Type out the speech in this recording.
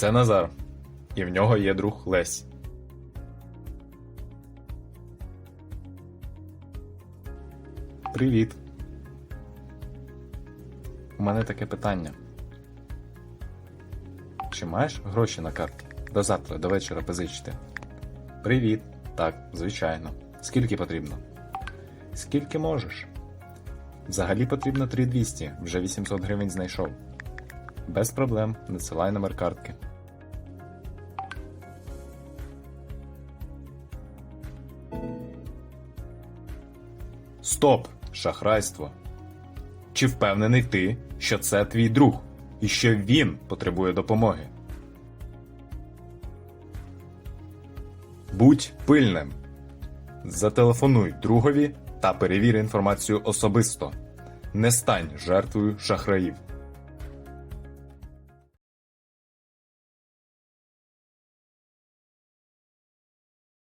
Це Назар. І в нього є друг Лесь. Привіт. У мене таке питання. Чи маєш гроші на карту? До завтра, до вечора позичити. Привіт. Так, звичайно. Скільки потрібно? Скільки можеш? Взагалі потрібно 3200, вже 800 гривень знайшов. Без проблем, надсилай номер картки. Стоп! Шахрайство. Чи впевнений ти, що це твій друг і що він потребує допомоги? Будь пильним. Зателефонуй другові та перевір інформацію особисто. Не стань жертвою шахраїв.